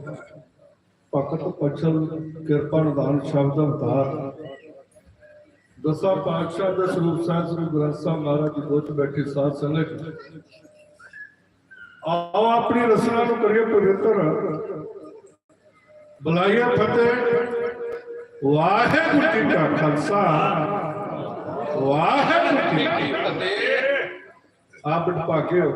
ਪਤਤ ਪਾਵਨ ਭਗਤ ਪਛਲ ਕਿਰਪਾ ਨਿਦਾਨ ਸ਼ਬਦ ਅਵਤਾਰ। ਦਸਾਂ ਪਾਤਸ਼ਾਹ ਦਾ ਸਰੂਪ ਸਾਹਿਬ ਸ੍ਰੀ ਗ੍ਰੰਥ ਸਾਹਿਬ ਮਹਾਰਾਜ ਜੀ ਗੋਚ ਬੈਠੇ ਸਾਧ ਸੰਗਤ, ਆਓ ਆਪਣੀ ਰਸਨਾ ਨੂੰ ਕਰੀਏ ਪਵਿੱਤਰ। ਬੁਲਾਈਏ ਫਤਿਹ। ਵਾਹਿਗੁਰੂ ਜੀ ਕਾ ਖਾਲਸਾ। ਵਾਹਿਗੁਰੂ ਜੀ ਕੀ ਫਤਿਹ। ਆਪ ਭਾਗੇ ਹੋ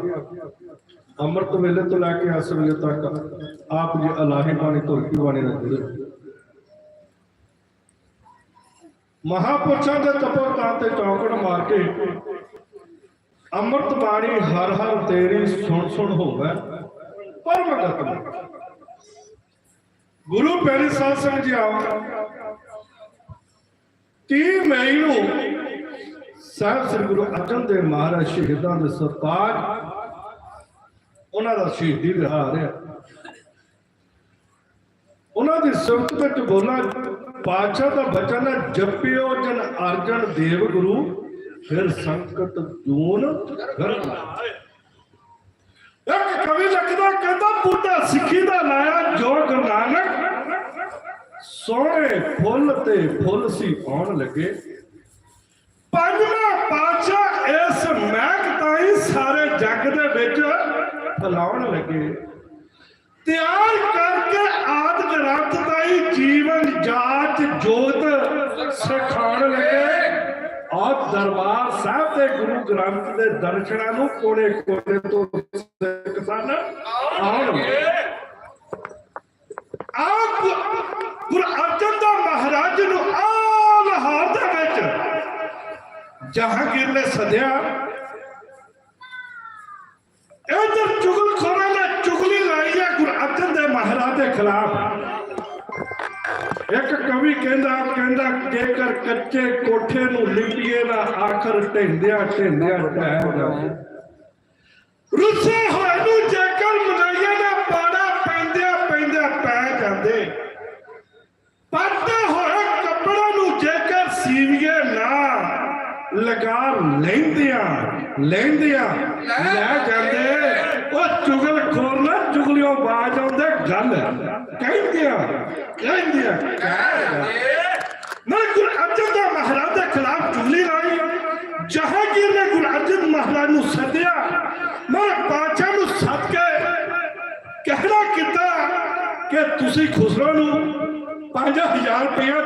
ਅੰਮ੍ਰਿਤ ਵੇਲੇ ਤੋਂ ਲੈ ਕੇ ਇਸ ਵੇਲੇ ਤੱਕ ਆਪ ਜੀ ਅਲਾਹੀ ਬਾਣੀ ਧੁਰਕੀ ਬਾਣੀ ਨਾਲ ਮਹਾਪੁਰਸ਼ਾਂ ਦੇ ਤਪੋਤਾਂ ਤੇ ਚੌਕੜ ਮਾਰ ਕੇ ਅੰਮ੍ਰਿਤ ਬਾਣੀ ਹਰ ਹਰ ਤੇਰੀ ਸੁਣ ਸੁਣ ਹੋਵੇ ਪਰਮ ਗਤਮ ਗੁਰੂ ਪੈਰੀ ਸਾਧ ਸੰਗਤ ਜੀ ਆਓ। 30 ਮਈ ਨੂੰ ਸਾਹਿਬ ਸ੍ਰੀ ਗੁਰੂ ਅਰਜਨ ਦੇਵ ਮਹਾਰਾਜ ਸ਼ਹੀਦਾਂ ਦੇ ਸਰਤਾਜ ਉਹਨਾਂ ਦਾ ਸ਼ਹੀਦੀ ਵਿਹਾਰ ਹੈ। ਉਹਨਾਂ ਦੀ ਸਿਫਤ ਵਿੱਚ ਬੋਲਾਂ ਪਾਤਸ਼ਾਹ ਦਾ ਬਚਨ ਹੈ, ਜਪਿਓ ਜਨ ਅਰਜਨ ਦੇਵ ਗੁਰੂ, ਫਿਰ ਸੰਕਟ ਦੂਨ ਗਰਮ ਇੱਕ ਕਵੀ ਲਿਖਦਾ, ਕਹਿੰਦਾ ਬੂਟਾ ਸਿੱਖੀ ਦਾ ਲਾਇਆ ਜੋ ਗੁਰੂ ਨਾਨਕ। ਸੋਹਣੇ ਫੁੱਲ ਤੇ ਫੁੱਲ ਸੀ ਆਉਣ ਲੱਗੇ। ਪੰਜਵਾਂ ਪਾਤਸ਼ਾਹ ਇਸ ਮਹਿਕ ਤਾਈ ਸਾਰੇ ਜੱਗ ਦੇ ਵਿੱਚ ਫਲਾਉਣ ਲੱਗੇ। ਤਿਆਰ ਕਰਕੇ ਆਦ ਗ੍ਰੰਥ ਤਾਈ ਜੀਵਨ ਜਾਚ ਜੋਤ ਸਿਖਾਉਣ ਲੱਗੇ। ਔਰ ਦਰਬਾਰ ਸਾਹਿਬ ਦੇ ਗੁਰੂ ਗ੍ਰੰਥ ਦੇ ਦਰਸ਼ਨਾਂ ਨੂੰ ਕੋਨੇ ਕੋਨੇ ਤੋਂ ਸਿੱਖ ਆਉਣਗੇ ਆਪ ਗੁਰੂ ਅਰਜਨ ਦੇਵ ਮਹਾਰਾਜ ਨੂੰ ਆ ਲਾਹੌਰ ਦੇ ਵਿੱਚ ਜਹਾਂਗੀਰ ਨੇ ਸੱਦਿਆ ਇਧਰ ਚੁਗਲਖੋਰਾਂ ਨੇ ਚੁਗਲੀ ਲਾਈ ਹੈ ਗੁਰੂ ਅਰਜਨ ਦੇਵ ਮਹਾਰਾਜ ਦੇ ਖਿਲਾਫ। ਇੱਕ ਕਵੀ ਕਹਿੰਦਾ ਕਹਿੰਦਾ ਕੇਕਰ ਕੱਚੇ ਕੋਠੇ ਨੂੰ ਲਿਪੀਏ ਨਾ ਆਖਰ ਢਿੰਦਿਆ ਢਿੰਦਿਆ ਟਹਿ ਜਾਏ ਰੁੱਸੇ ਹੋਏ ਨੂੰ ਜੇਕਰ ਮਨਾਈਏ ਨਾ ਪਾੜਾ ਪੈਂਦਿਆ ਪੈਂਦਿਆ ਪੈ ਜਾਂਦੇ। ਪਰਦੇ ਹੋਏ ਕੱਪੜੇ ਨੂੰ ਜੇਕਰ ਸੀਵੀਏ ਨਾ ਲਗਾ ਲੈਂਦਿਆਂ ਲੈਂਦਿਆਂ ਲੈ ਜਾਂਦੇ। ਉਹ ਚੁਗਲ ਖੋਰ ਬਾਜ ਆਉਂਦੇ, ਗੱਲ ਕਹਿੰਦਿਆਂ ਕਹਿੰਦਿਆਂ, ਕਹਿ ਜਾਂਦੇ ਮੈਂ ਗੁਰੂ ਅਰਜਨ ਮਹਾਰਾਜ ਦੇ ਖਿਲਾਫ ਚੁਗਲੀ ਲਾਈ। ਜਹਾਂਗੀਰ ਨੇ ਗੁਰੂ ਅਰਜਨ ਮਹਾਰਾਜ ਨੂੰ ਸੱਦਿਆ। ਮੈਂ ਬਾਦਸ਼ਾਹ ਨੂੰ ਸੱਦ ਕੇ ਕਹਿਣਾ ਕੀਤਾ ਕਿ ਤੁਸੀਂ ਖੁਸਰੋ ਨੂੰ 5000 ਰੁਪਇਆ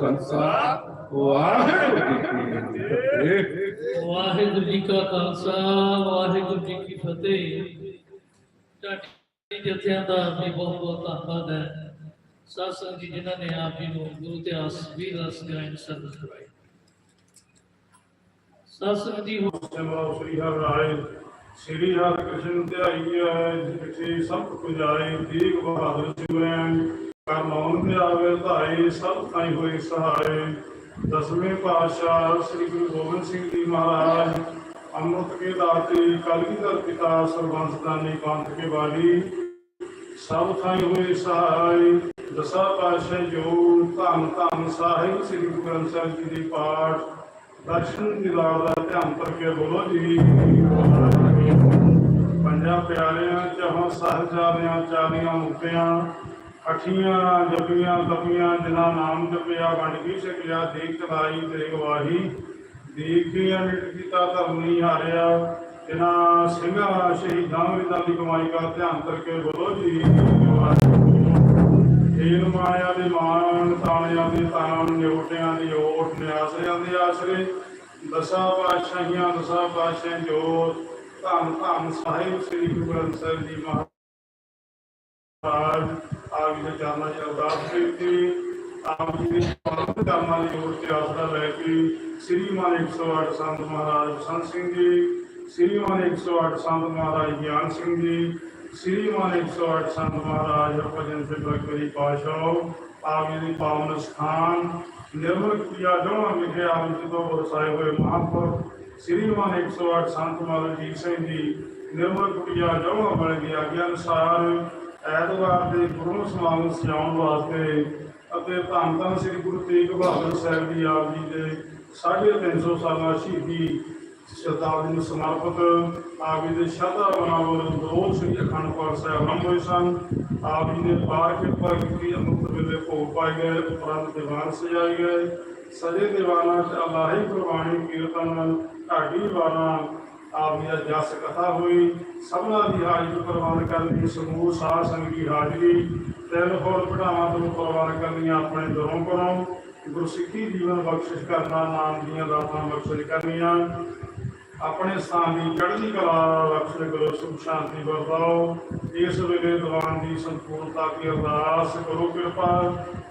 ਖਾਲਸਾ। ਵਾਹਿਗੁਰੂ ਜੀ ਕੀ ਫਤਿਹ ਵਾਹਿਗੁਰੂ ਜੀ ਕਾ ਖਾਲਸਾ ਵਾਹਿਗੁਰੂ ਜੀ ਕੀ ਫਤਿਹ। ਤੁਹਾਡੀ ਜਥਿਆਂ ਦਾ ਵੀ ਬਹੁਤ ਬਹੁਤ ਧੰਨਵਾਦ ਹੈ। ਸੰਗਤ ਜੀ ਜਿਨ੍ਹਾਂ ਨੇ ਆਪ ਜੀ ਨੂੰ ਗੁਰੂ ਇਤਿਹਾਸ ਵੀ ਰਸ ਗਾਇਨ ਸਰਵਿਸ ਕਰਵਾਈ। ਸੰਗਤ ਜੀ ਹੋ ਸ੍ਰੀ ਹਰਿ ਰਾਏ। ਸ੍ਰੀ ਹਰਿ ਕ੍ਰਿਸ਼ਨ ਧਿਆਈਐ ਜਿਥੇ ਸਭ ਪੁਜਾਏ ਤੀਗ ਬਹਾਦਰ ਸਿਮਰੈ ਕਰ ਤੇ ਆਵੇ ਧਾਈ ਸਭ ਥਾਈ ਹੋਏ ਸਹਾਰੇ ਦਸਵੇਂ ਪਾਤਸ਼ਾਹ ਸ੍ਰੀ ਗੁਰੂ ਗੋਬਿੰਦ ਸਿੰਘ ਜੀ ਮਹਾਰਾਜ, ਅੰਮ੍ਰਿਤ ਕੇ ਦਾਤੇ ਕਲਗੀਧਰ ਪਿਤਾ, ਸਰਬੰਸ ਦਾਨੀ ਪੰਥ ਕੇ ਵਾਲੀ ਸਭ ਥਾਈ ਹੋਏ ਸਹਾਈ ਦਸਾਂ ਪਾਤਸ਼ਾਹ ਜੋ ਧੰਨ ਧੰਨ ਸਾਹਿਬ ਸ੍ਰੀ ਗੁਰੂ ਗ੍ਰੰਥ ਸਾਹਿਬ ਜੀ ਦੇ ਪਾਠ, ਦਰਸ਼ਨ ਦਿਲਾਰ ਦਾ ਧਿਆਨ ਕਰਕੇ ਬੋਲੋ ਜੀ। ਪੰਜਾਂ ਪਿਆਰਿਆਂ, ਚਹਾਂ ਸਾਹਿਬਜ਼ਾਦਿਆਂ ਚਾਲੀਆਂ ਮੁਕਤਿਆਂ ਅਠੀਆਂ ਜਪੀਆਂ ਤਪੀਆਂ ਜਿਨ੍ਹਾਂ ਨਾਮ ਜਪਿਆ, ਵੰਡ ਕੀ ਛਕਿਆ ਦੇਖ ਚਲਾਈ ਤੇਰੇ ਗਵਾਹੀ। ਦੇਖੀਆਂ ਨਿਤ ਕੀਤਾ, ਧਰਮ ਹਾਰਿਆ। ਜਿਨ੍ਹਾਂ ਸਿੰਘਾਂ, ਸ਼ਹੀਦਾਂ ਵਿਦਾਂ ਦੀ ਕਮਾਈ ਦਾ ਧਿਆਨ ਕਰਕੇ ਬੋਲੋ, ਜੀ ਹੀਨ ਮਾਇਆ ਦੇ ਮਾਨ ਤਾਣਿਆਂ ਦੇ ਤਾਣ, ਨਿਉਟਿਆਂ ਦੀ ਓਟ, ਨਿਆਸਰਿਆਂ ਦੇ ਆਸਰੇ। ਦਸਾਂ ਪਾਤਸ਼ਾਹੀਆਂ, ਦਸਾਂ ਪਾਤਸ਼ਾਹ ਜੋ ਧੰਨ ਧੰਨ ਸਾਹਿਬ, ਸ੍ਰੀ ਗੁਰੂ ਗ੍ਰੰਥ ਸਾਹਿਬ ਜੀ ਮਹਾਰਾਜ। ਆਪ ਜੀ ਦੇ ਚਰਨਾਂ 'ਚ ਅਰਦਾਸ ਕੀਤੀ ਆਪ ਜੀ ਦੇ ਪਾਵਨ ਚਰਨਾਂ ਦੀ ਓਟ ਤੇ ਆਸਰਾ ਲੈ ਕੇ ਸ੍ਰੀਮਾਨ 108 ਸੰਤ ਮਹਾਰਾਜ ਸੰਤ ਸਿੰਘ ਜੀ ਸ੍ਰੀਮਾਨ 108 ਸੰਤ ਮਹਾਰਾਜ ਗਿਆਨ ਸਿੰਘ ਜੀ ਸ੍ਰੀਮਾਨ 108 ਸੰਤ ਮਹਾਰਾਜ ਹਰਭਜਨ ਸਿੰਘ ਬਖਰੀ ਪਾਸ਼ਾਹ ਆਪ ਜੀ ਦੀ ਪਾਵਨ ਸਥਾਨ, ਨਿਰਮਲ ਕੀਆ ਜੋਣਾ ਵਿਖੇ ਆਪ ਜੀ ਤੋਂ ਵਰਸਾਏ ਹੋਏ ਮਹਾਂਪੁਰ ਸ੍ਰੀਮਾਨ 108 ਸੰਤ ਮਹਾਰਾਜ ਜੀ ਸਿੰਘ ਜੀ, ਨਿਰਮਲ ਕੀਆ ਜੋਣਾ ਬਣ ਦੀ ਆਗਿਆ ਅਨੁਸਾਰ ਐਤਵਾਰ ਦੇ ਗੁਰੂ ਸਮਾਗਮ ਸਜਾਉਣ ਵਾਸਤੇ ਅਤੇ ਧੰਨ ਧੰਨ ਸ੍ਰੀ ਗੁਰੂ ਤੇਗ ਬਹਾਦਰ ਸਾਹਿਬ ਜੀ ਆਪ ਜੀ ਦੇ 350 ਸਾਲਾ ਸ਼ਹੀਦੀ ਸ਼ਤਾਬਦੀ ਨੂੰ ਸਮਰਪਿਤ ਆਪ ਜੀ ਦੇ ਸ਼ਰਧਾ ਬਨਾਵਰ ਦੋ ਸ੍ਰੀ ਅਖੰਡ ਪਾਠ ਸਾਹਿਬ ਆਰੰਭ ਹੋਏ ਸਨ। ਆਪ ਜੀ ਨੇ ਬਾਰ ਕਿਰਪਾ ਕੀਤੀ ਅਮੁਕਤ ਵੇਲੇ ਭੋਗ ਪਾਏ ਗਏ, ਉਪਰੰਤ ਦੀਵਾਨ ਸਜਾਏ ਗਏ। ਸਜੇ ਦੀਵਾਨਾਂ ਚ ਅਲਾਹੀ ਕੁਰਬਾਨੀ ਕੀਰਤਨ, ਢਾਡੀ ਵਾਰਾਂ ਆਪ ਜੀ ਦਾ ਜਸ ਕਥਾ ਹੋਈ, ਸਭਨਾ ਦੀ ਹਾਜ਼ਰੀ ਪ੍ਰਵਾਨ ਕਰਨੀ ਸਮੂਹ ਸਾਧ ਸੰਗਤ ਦੀ ਹਾਜ਼ਰੀ। ਤਿੰਨ ਹੋਰ ਪੜਾਵਾਂ ਤੋਂ ਪ੍ਰਵਾਨ ਕਰਨੀਆਂ ਆਪਣੇ ਦਰੋਂ ਕਰੋ ਗੁਰਸਿੱਖੀ ਜੀਵਨ ਬਖਸ਼ਿਸ਼ ਕਰਨਾ, ਨਾਮ ਦੀਆਂ ਦਾਤਾਂ ਬਖਸ਼ਿਸ਼ ਕਰਨੀਆਂ। ਆਪਣੇ ਸਥਾਨ ਦੀ ਚੜ੍ਹਦੀ ਕਲਾ ਬਖਸ਼ਿਸ਼ ਕਰੋ, ਸੁਖ ਸ਼ਾਂਤੀ ਵਰਤਾਓ। ਇਸ ਵੇਲੇ ਦੀਵਾਨ ਦੀ ਸੰਪੂਰਨਤਾ ਦੀ ਅਰਦਾਸ ਕਰੋ, ਕਿਰਪਾ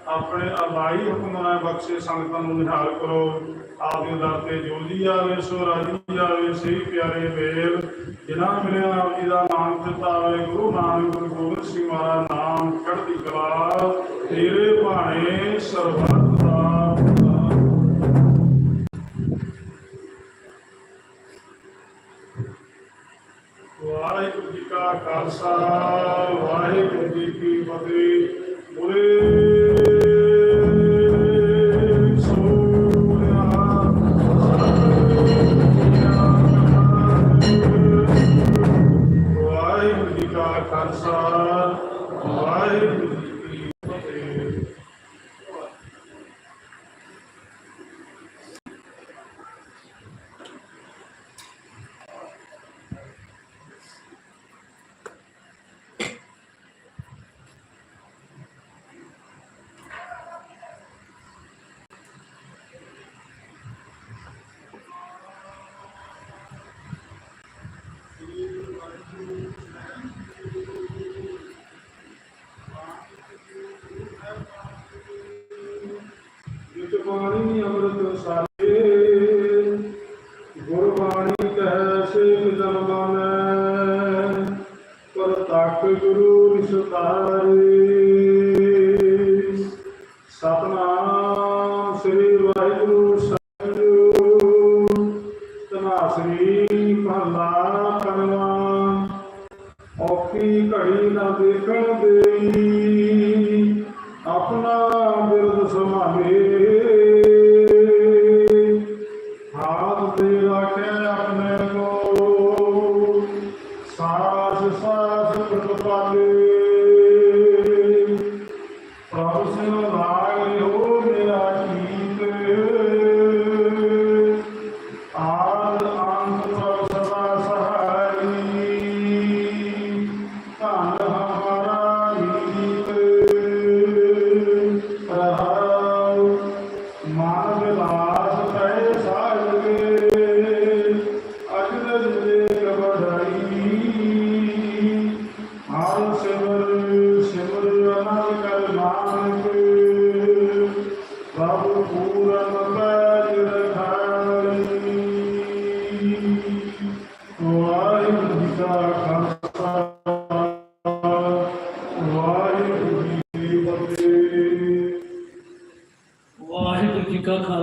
ਆਪਣੇ ਅਲਾਈ ਹੁਕਮਾਂ ਬਖਸ਼ੇ ਸੰਗਤਾਂ ਨੂੰ ਨਿਹਾਲ ਕਰੋ। ਆਪਦੇ ਦਰ ਤੇ ਜੋਦੀ ਆਵੇ ਸੋ ਰਾਜੀ ਆਵੇ ਸਹੀ ਪਿਆਰੇ ਵੇਲ ਜਿਨ੍ਹਾਂ ਮਿਲਿਆ ਆਪ ਜੀ ਦਾ ਨਾਮ ਦਿੱਤਾ ਆਵੇ ਗੁਰੂ ਨਾਨਕ ਗੁਰੂ ਗੋਬਿੰਦ ਸਿੰਘ ਮਹਾਰਾਜ ਨਾਮ ਚੜ੍ਹਦੀ ਕਲਾ। ਤੇਰੇ ਭਾਣੇ ਸਰਬੱਤ ਵਾਹਿਗੁਰੂ ਜੀ ਕਾ ਖਾਲਸਾ ਵਾਹਿਗੁਰੂ ਜੀ ਕੀ ਫਤਿਹ। ਬੋਲੇ ਜਿਤ ਬਾਣੀ ਅੰਮ੍ਰਿਤ ਸਾਰੇ ਗੁਰਬਾਣੀ ਕਹੈ ਸੇਖ ਜਨ ਪਰ ਤੱਕ ਗੁਰੂ ਨਿਸਤਾਰੇ ਸਤਨਾਮ ਸ੍ਰੀ ਵਾਹਿਗੁਰੂ ਸਾਹਿਬ ਤਨਾਸਰੀ ਮਹਲਾ ਕਰਵਾ ਔਖੀ ਘੜੀ ਨਾ ਦੇਖਣ ਦੇਈ।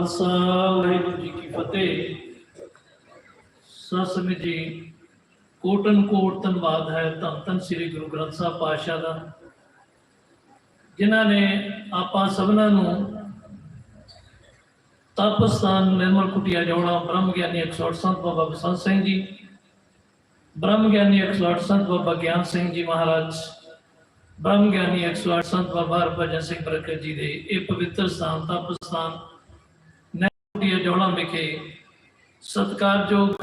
ਖਾਲਸਾ, ਵਾਹਿਗੁਰੂ ਜੀ ਕੀ ਫਤਿਹ। ਸਤਿ ਜੀ। ਕੋਟਨ ਕੋਟ ਧੰਨਵਾਦ ਹੈ ਧੰਨ ਧੰਨ ਸ੍ਰੀ ਗੁਰੂ ਗ੍ਰੰਥ ਸਾਹਿਬ ਪਾਤਸ਼ਾਹ ਦਾ, ਜਿਨ੍ਹਾਂ ਨੇ ਆਪਾਂ ਸਭਨਾਂ ਨੂੰ ਤਪਸਥਾਨ ਨਿਰਮਲ ਕੁਟਿਆ ਜੋੜਾ ਬ੍ਰਹਮ ਗਿਆਨੀ 108 ਸੰਤ ਬਾਬਾ ਬਸੰਤ ਸਿੰਘ ਜੀ, ਬ੍ਰਹਮ ਗਿਆਨੀ 108 ਸੰਤ ਬਾਬਾ ਗਿਆਨ ਸਿੰਘ ਜੀ ਮਹਾਰਾਜ, ਬ੍ਰਹਮ ਗਿਆਨੀ 108 ਸੰਤ ਬਾਬਾ ਹਰਭਜਨ ਸਿੰਘ ਬਰਕਤ ਜੀ ਦੇ ਇਹ ਪਵਿੱਤਰ ਸਥਾਨ ਤਪ ਸਥਾਨ ਨੈਣੀਆਂ ਜੋੜਾ ਵਿਖੇ ਸਤਿਕਾਰਯੋਗ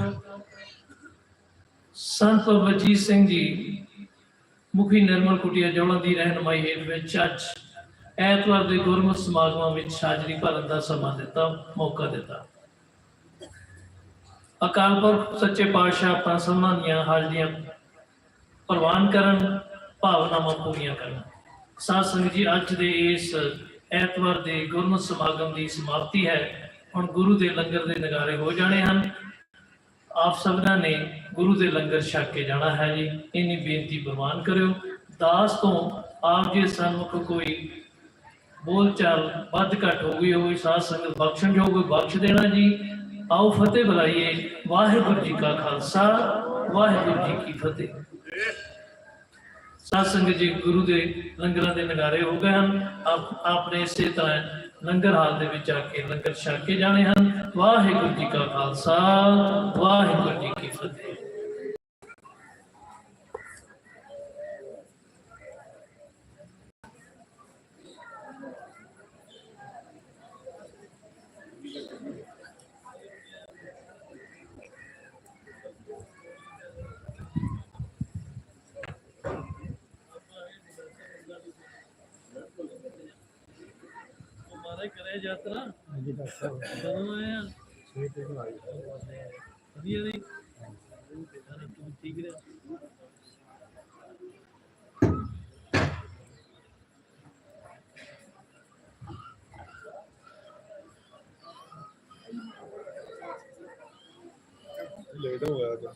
ਸੰਤ ਵਜੀਤ ਸਿੰਘ ਜੀ, ਮੁਖੀ ਨਿਰਮਲ ਕੁਟੀਆ ਜੋੜਾ ਦੀ ਰਹਿਨਮਾਈ ਹੇਠ ਵਿੱਚ ਅੱਜ ਐਤਵਾਰ ਦੇ ਗੁਰਮਤਿ ਸਮਾਗਮਾਂ ਵਿੱਚ ਹਾਜ਼ਰੀ ਭਰਨ ਦਾ ਸਮਾਂ ਦਿੱਤਾ, ਮੌਕਾ ਦਿੱਤਾ। ਅਕਾਲ ਪੁਰਖ, ਸੱਚੇ ਪਾਤਸ਼ਾਹ ਆਪਾਂ ਸਭਨਾਂ ਦੀਆਂ ਹਾਜ਼ਰੀਆਂ ਪ੍ਰਵਾਨ ਕਰਨ, ਭਾਵਨਾਵਾਂ ਪੂਰੀਆਂ ਕਰਨ। ਸਾਧ ਸੰਗਤ ਜੀ, ਅੱਜ ਦੇ ਇਸ ਐਤਵਾਰ ਦੇ ਗੁਰਮਤਿ ਸਮਾਗਮ ਦੀ ਸਮਾਪਤੀ ਹੈ। ਹੁਣ ਗੁਰੂ ਦੇ ਲੰਗਰ ਦੇ ਨਗਾਰੇ ਹੋ ਜਾਣੇ ਹਨ। ਆਪ ਸਭਨਾਂ ਨੇ ਗੁਰੂ ਦੇ ਲੰਗਰ ਛਕ ਕੇ ਜਾਣਾ ਹੈ ਜੀ। ਇੰਨੀ ਬੇਨਤੀ ਪ੍ਰਵਾਨ ਕਰਿਓ। ਦਾਸ ਤੋਂ ਆਪ ਜੀ ਸਨਮੁਖ ਕੋਈ ਬੋਲ ਵੱਧ ਘੱਟ ਹੋ ਗਈ ਹੋਈ ਸਾਧ ਸੰਗਤ ਬਖਸ਼ਣ ਜੋ ਕੋਈ ਬਖਸ਼ ਦੇਣਾ ਜੀ। ਆਓ ਫਤਿਹ ਬੁਲਾਈਏ। ਵਾਹਿਗੁਰੂ ਜੀ ਕਾ ਖਾਲਸਾ, ਵਾਹਿਗੁਰੂ ਜੀ ਕੀ ਫਤਿਹ। ਸਾਧ ਸੰਗਤ ਜੀ, ਗੁਰੂ ਦੇ ਲੰਗਰਾਂ ਦੇ ਨਗਾਰੇ ਹੋ ਗਏ ਹਨ। ਆਪ ਆਪਣੇ ਇਸੇ ਤਰ੍ਹਾਂ ਲੰਗਰ ਹਾਲ ਦੇ ਵਿੱਚ ਆ ਕੇ ਲੰਗਰ ਛਕ ਕੇ ਜਾਣੇ ਹਨ। ਵਾਹਿਗੁਰੂ ਜੀ ਕਾ ਖਾਲਸਾ, ਵਾਹਿਗੁਰੂ ਜੀ ਕੀ ਫਤਿਹ। ਹਮਾਰੇ ਕਰੇ ਯਾਤਰਾ ਹਾਂਜੀ ਡਾਕਟਰ ਕਦੋਂ ਆਇਆ ਛੇ ਤੇ ਆਈ ਵਧੀਆ ਨਹੀਂ। ਠੀਕ ਰਿਹਾ ਲੇਟ ਹੋ ਗਿਆ ਅੱਜ।